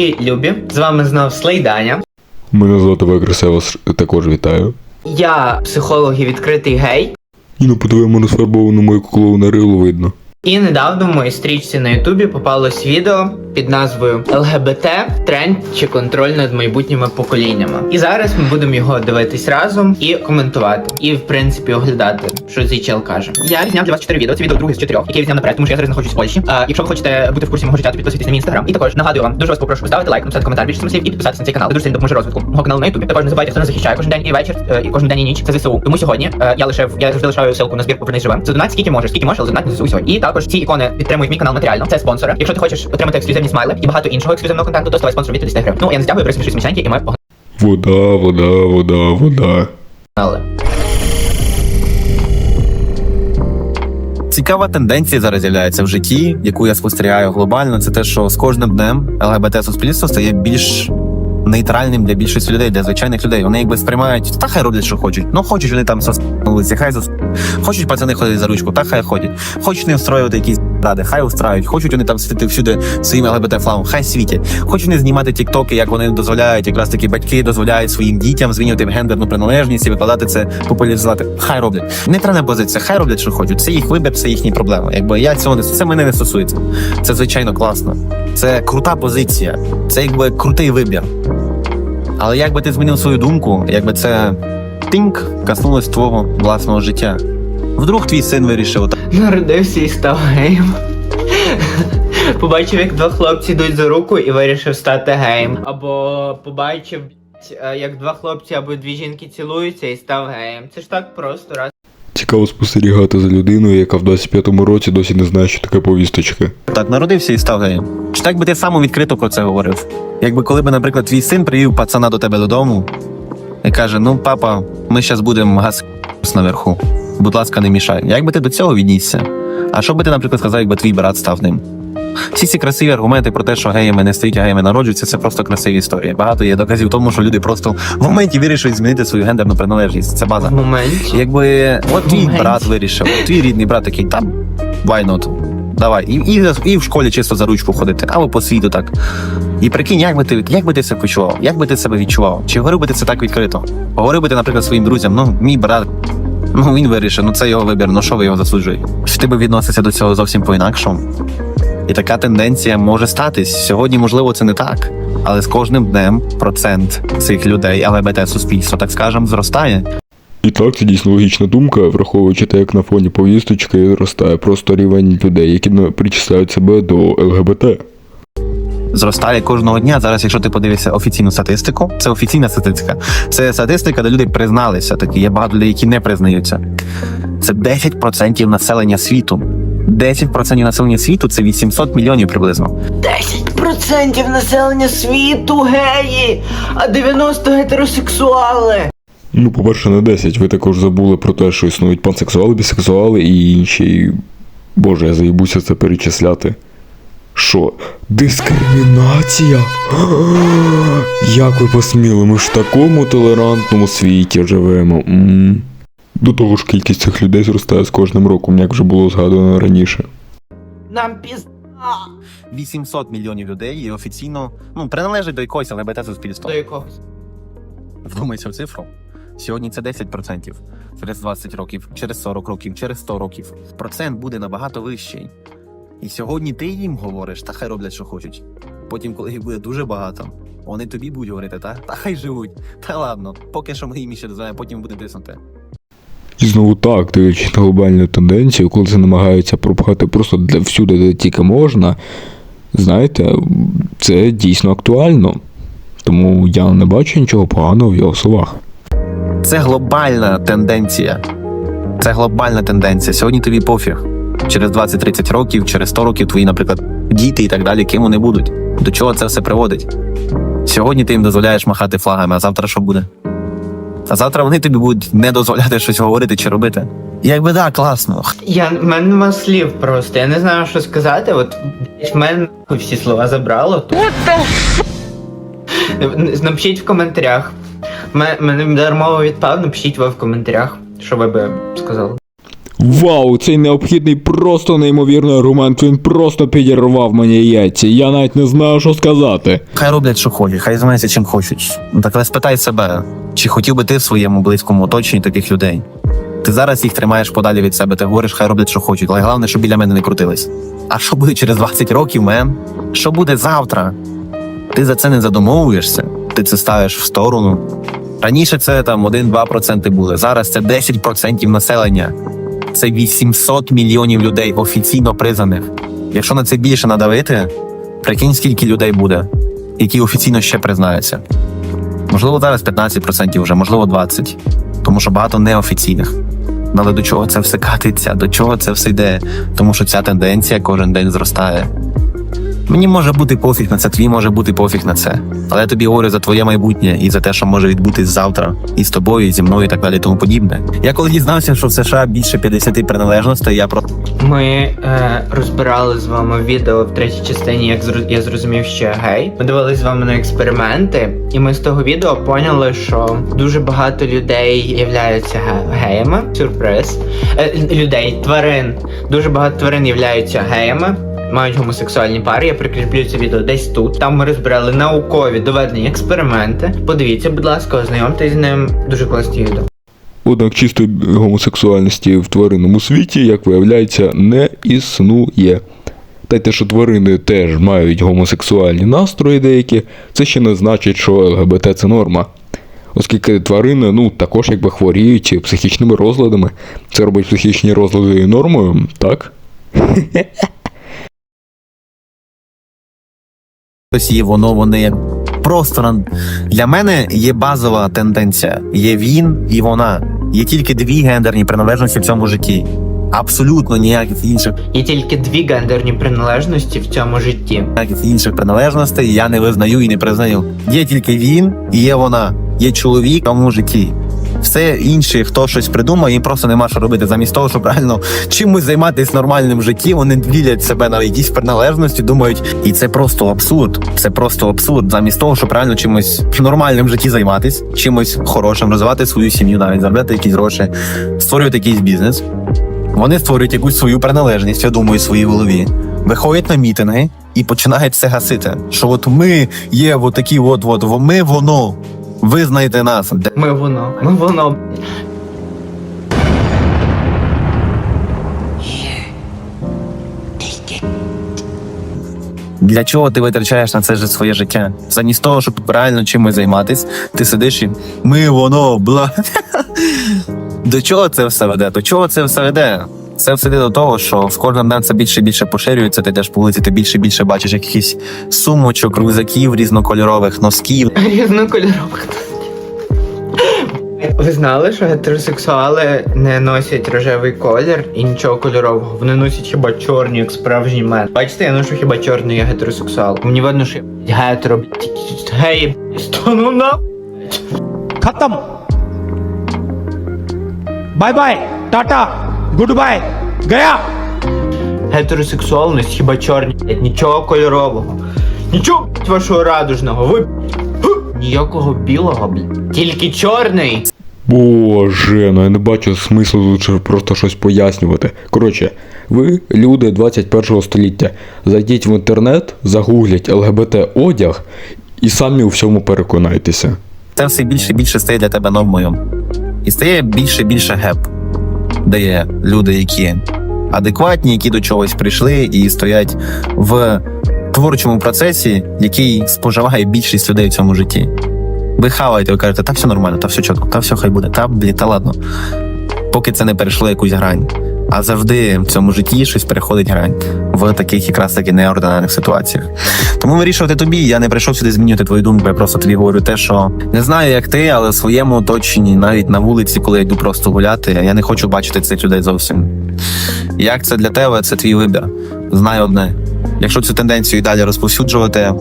І Любі, з вами знов Слейданя. Мене звати Вегрес, я вас також вітаю. Я психолог і відкритий гей. І на по твоєму розфарбованому як клоуна рилу видно. І недавно в моїй стрічці на Ютубі попалось відео під назвою ЛГБТ тренд чи контроль над майбутніми поколіннями. І зараз ми будемо його дивитись разом і коментувати, і в принципі оглядати, що цей чел каже. Я зняв для вас 4 відео. Це відео друге з чотирьох, яке я зняв наперед, тому що я зараз знаходжусь в Польщі. А, якщо ви хочете бути в курсі мого життя, то підписуйтесь на мій інстаграм. І також нагадую вам, дуже вас попрошу поставити лайк, написати коментар більше слів і підписатися на цей канал. Це дуже сильно допоможе розвитку мого каналу на Ютубі. Також не забувайте, хто нас захищає кожен день і вечір, е, і кожен день і ніч. Це ЗСУ. Тому сьогодні е, я лишив, я завжди лишаю ссылку на збірку «Вернись живем. Це донат скільки можеш, скільки можеш, але донат на ЗСУ сьогодні. І також ці ікони підтримують мій канал матеріально. Це спонсори. Якщо ти хочеш отримати ексклюзивні смайли і багато іншого ексклюзивного контенту, то ставай спонсор від 50 гривень. Ну я не стягую, присмішусь смішеньки, і ми Вода, вода, вода, вода. погнали. Цікава тенденція зараз з'являється в житті, яку я спостерігаю глобально. Це те, що з кожним днем ЛГБТ суспільство стає більш нейтральним для більшості людей, для звичайних людей. Вони якби сприймають, та хай роблять, що хочуть. Ну хочуть вони там сос на вулиці, хай зас... Хочуть пацани ходити за ручку, та хай ходять. Хочуть не встроювати якісь ради, хай устраюють. Хочуть вони там світити всюди своїм ЛГБТ флагом, хай світять. Хочуть вони знімати тіктоки, як вони дозволяють, якраз такі батьки дозволяють своїм дітям змінювати гендерну приналежність і викладати це, популяризувати. Хай роблять. Нейтральна позиція, хай роблять, що хочуть. Це їх вибір, це їхні проблеми. Якби я цього не це мене не стосується. Це звичайно класно. Це крута позиція, це якби крутий вибір. Але якби ти змінив свою думку, якби це тинк коснулось твого власного життя. Вдруг твій син вирішив. Народився і став геєм. Побачив, як два хлопці йдуть за руку і вирішив стати геєм. Або побачив, е, як два хлопці або дві жінки цілуються і став геєм. Це ж так просто, раз. Цікаво спостерігати за людиною, яка в 25-му році досі не знає, що таке повісточка. Так, народився і став геєм. Чи так би ти сам відкрито про це говорив? Якби коли би, наприклад, твій син привів пацана до тебе додому і каже: Ну, папа, ми зараз будемо газ наверху. Будь ласка, не мішай. Як би ти до цього віднісся? А що би ти, наприклад, сказав, якби твій брат став ним? Всі ці красиві аргументи про те, що геями не стоїть, а геями народжуються, це просто красиві історії. Багато є доказів тому, що люди просто в моменті вирішують змінити свою гендерну приналежність. Це база. В моменті. Якби от твій Моменті. брат вирішив, твій рідний брат такий, там why not? Давай, і, і, і в школі чисто за ручку ходити, або по світу так. І прикинь, як би ти як би ти себе почував? Як би ти себе відчував? Чи говорив би ти це так відкрито? Говорив би ти, наприклад, своїм друзям, ну мій брат, ну він вирішив, ну це його вибір, ну що ви його засуджуєте? Ти би відносився до цього зовсім по-інакшому? І така тенденція може статись. Сьогодні, можливо, це не так. Але з кожним днем процент цих людей, ЛГБТ суспільства, так скажемо, зростає. І так, це дійсно логічна думка, враховуючи те, як на фоні повісточки зростає просто рівень людей, які причисляють себе до ЛГБТ. Зростає кожного дня. Зараз, якщо ти подивишся офіційну статистику, це офіційна статистика. Це статистика, де люди призналися. Такі є багато людей, які не признаються. Це 10% населення світу. 10% населення світу це 800 мільйонів приблизно. 10% населення світу геї, а 90 гетеросексуали. Ну, по-перше, не 10. Ви також забули про те, що існують пансексуали, бісексуали і інші. Боже, я заїбуся це перечисляти. Що? Дискримінація? Як ви посміли? Ми ж в такому толерантному світі живемо. м До того ж, кількість цих людей зростає з кожним роком, як вже було згадано раніше. Нам піз... 800 мільйонів людей і офіційно ну приналежать до якогось ЛГБТ суспільства. до якогось. Вдумайся в цифру. Сьогодні це 10%. Через 20 років, через 40 років, через 100 років. Процент буде набагато вищий. І сьогодні ти їм говориш, та хай роблять, що хочуть. Потім, коли їх буде дуже багато, вони тобі будуть говорити, та, та хай живуть. Та ладно, поки що ми їм ще дозволяємо, потім буде тиснути. І знову так, дивлячись на глобальну тенденцію, коли це намагаються пропхати просто для всюди, де тільки можна, знаєте, це дійсно актуально. Тому я не бачу нічого поганого в його словах. Це глобальна тенденція. Це глобальна тенденція. Сьогодні тобі пофіг. Через 20-30 років, через 100 років твої, наприклад, діти і так далі, ким вони будуть. До чого це все приводить? Сьогодні ти їм дозволяєш махати флагами, а завтра що буде? А завтра вони тобі будуть не дозволяти щось говорити чи робити. Якби так, класно. Я в мене нема слів просто. Я не знаю, що сказати. От в мене всі слова забрало. Напишіть в коментарях. Мене дармово відпав, напишіть ви в коментарях, що ви би сказали. Вау, цей необхідний просто неймовірний аргумент. Він просто підірвав мені яйця. Я навіть не знаю, що сказати. Хай роблять, що хочуть, хай займаються чим хочуть. Ну так але спитай себе, чи хотів би ти в своєму близькому оточенні таких людей? Ти зараз їх тримаєш подалі від себе, ти говориш, хай роблять, що хочуть, але головне, щоб біля мене не крутились. А що буде через 20 років, мен? Що буде завтра? Ти за це не задумовуєшся, ти це ставиш в сторону. Раніше це там 1-2% були, зараз це 10% населення. Це 800 мільйонів людей офіційно признаних. Якщо на це більше надавити, прикинь, скільки людей буде, які офіційно ще признаються. Можливо, зараз 15% вже, можливо, 20%. Тому що багато неофіційних. Але до чого це все катиться, до чого це все йде? Тому що ця тенденція кожен день зростає. Мені може бути пофіг на це, твій може бути пофіг на це. Але я тобі говорю за твоє майбутнє і за те, що може відбутись завтра, і з тобою, і зі мною, і так далі, і тому подібне. Я коли дізнався, що в США більше 50 приналежностей, я про Ми е, розбирали з вами відео в третій частині, як зро- я зрозумів, що я гей. Ми дивились з вами на експерименти, і ми з того відео поняли, що дуже багато людей являються ге- геями. Сюрприз. Е, людей, тварин. Дуже багато тварин являються геями. Мають гомосексуальні пари, я прикріплю це відео десь тут. Там ми розбирали наукові доведені експерименти. Подивіться, будь ласка, ознайомтесь з ним. Дуже класні відео. Однак чистої гомосексуальності в тваринному світі, як виявляється, не існує. Та й те, що тварини теж мають гомосексуальні настрої деякі, це ще не значить, що ЛГБТ це норма. Оскільки тварини ну, також якби хворіють психічними розладами, це робить психічні розлади нормою, так? хтось є, воно вони просто для мене є базова тенденція. Є він і вона. Є тільки дві гендерні приналежності в цьому житті. Абсолютно ніяких інших Є тільки дві гендерні приналежності в цьому житті. ніяких інших приналежностей я не визнаю і не признаю. Є тільки він і є вона. Є чоловік в цьому житті. Все інше, хто щось придумає, їм просто нема що робити. Замість того, щоб реально чимось займатися нормальним життям, вони ділять себе на якісь приналежності, думають, і це просто абсурд. Це просто абсурд. Замість того, щоб реально чимось нормальним житті займатися, чимось хорошим, розвивати свою сім'ю, навіть заробляти якісь гроші, створювати якийсь бізнес. Вони створюють якусь свою приналежність, я думаю, в своїй голові. Виходять на мітинги і починають це гасити. Що от ми є от такі, от, от, ми воно. Визнайте нас. Ми воно. Ми воно. Для чого ти витрачаєш на це ж своє життя? Замість того, щоб реально чимось займатись, ти сидиш і ми воно бла. До чого це все веде? До чого це все веде? Це все до того, що з кожним днем це більше і більше поширюється. Ти теж по вулиці, ти більше і більше бачиш якихось сумочок, рюкзаків, різнокольорових носків. Різнокольорових ви знали, що гетеросексуали не носять рожевий колір і нічого кольорового. Вони носять хіба чорні, як справжній мен. Бачите, я ношу хіба чорний, я гетеросексуал. Мені видно, що я гетеро, гей, стану на. Хатам. Бай-бай, тата. Гудбай! Гая! Гетеросексуальність хіба чорні, блядь, нічого кольорового. Нічого блядь, вашого радужного. Ви блядь, ніякого білого, блядь. Тільки чорний. Боже, ну я не бачу смислу тут просто щось пояснювати. Коротше, ви, люди 21 століття, зайдіть в інтернет, загугліть ЛГБТ-одяг і самі у всьому переконайтеся. Це все більше і більше стає для тебе нормою. І стає більше і більше геп де є люди, які адекватні, які до чогось прийшли і стоять в творчому процесі, який споживає більшість людей в цьому житті. Ви хаваєте, ви кажете, та все нормально, та все чітко, та все хай буде, та блін, та ладно. Поки це не перейшло якусь грань. А завжди в цьому житті щось переходить грань в таких якраз таки неординарних ситуаціях. Тому вирішувати тобі. Я не прийшов сюди змінювати твою думку. Я просто тобі говорю те, що не знаю, як ти, але в своєму оточенні, навіть на вулиці, коли я йду просто гуляти, я не хочу бачити цих людей зовсім. Як це для тебе, це твій вибір. Знай одне. Якщо цю тенденцію і далі розповсюджувати,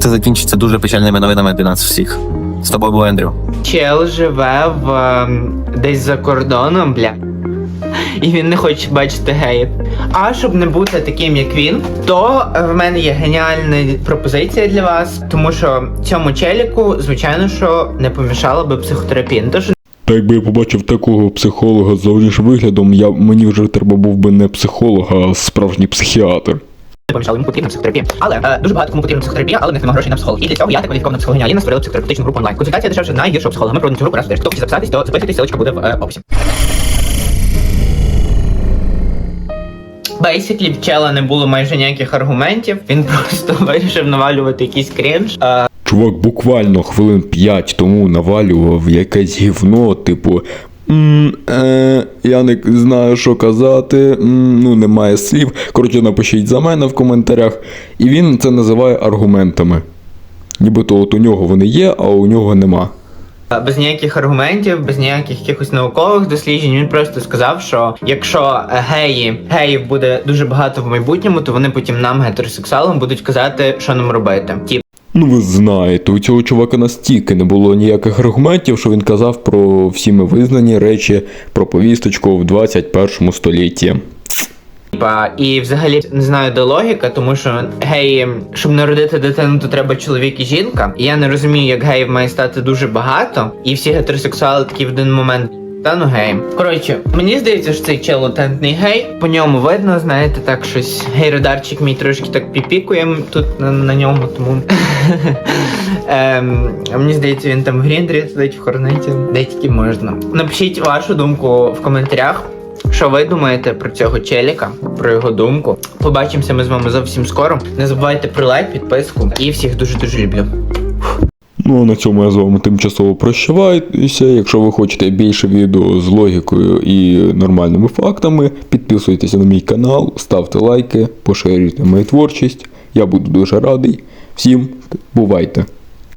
це закінчиться дуже печальними новинами для нас всіх. З тобою був Ендрю. Чел живе в ем, десь за кордоном, бля. І він не хоче бачити геїв. А щоб не бути таким, як він, то в мене є геніальна пропозиція для вас, тому що цьому челіку, звичайно, що не помішала би психотерапія. Не то, що Та якби я побачив такого психолога з зовнішнім виглядом, я, мені вже треба був би не психолог, а справжній психіатр. помічали, йому потрібна психотерапія. Але е, дуже багато кому потрібна психотерапія, але в них немає грошей на психолога. І для цього я та кваліфікована психологиня Аліна створила психотерапевтичну групу онлайн. Консультація дешевше найгіршого психолога. Ми проводимо цю групу раз в тиждень. Хто хоче записатись, то записуйтесь, ссылочка буде в е, описі. Basically, в чела не було майже ніяких аргументів. Він просто вирішив навалювати якийсь крінж. Е, Чувак буквально хвилин 5 тому навалював якесь гівно, типу. «М, е, я не знаю, що казати, м, ну немає слів. Коротше, напишіть за мене в коментарях. І він це називає аргументами. Нібито от у нього вони є, а у нього нема. Без ніяких аргументів, без ніяких якихось наукових досліджень. Він просто сказав, що якщо е, геї геїв буде дуже багато в майбутньому, то вони потім нам, гетеросексуалам, будуть казати, що нам робити. Тіп, Ну, ви знаєте, у цього чувака настільки не було ніяких аргументів, що він казав про всіми визнані речі про повісточку в 21 столітті. І взагалі не знаю, де логіка, тому що геї, щоб народити дитину, то треба чоловік і жінка. І я не розумію, як геїв має стати дуже багато, і всі гетеросексуали такі в один момент. Та ну гей. Коротше, мені здається, що цей чел латентний гей. По ньому видно, знаєте, так щось гей-радарчик мій трошки так піпікує тут на, на ньому, тому. ем, мені здається, він там в гріндрі сидить в хорнеті, де тільки можна. Напишіть вашу думку в коментарях. Що ви думаєте про цього челіка, про його думку? Побачимося ми з вами зовсім скоро. Не забувайте про лайк, підписку і всіх дуже дуже люблю. Ну а на цьому я з вами тимчасово прощаюся. Якщо ви хочете більше відео з логікою і нормальними фактами, підписуйтеся на мій канал, ставте лайки, поширюйте мою творчість. Я буду дуже радий. Всім бувайте!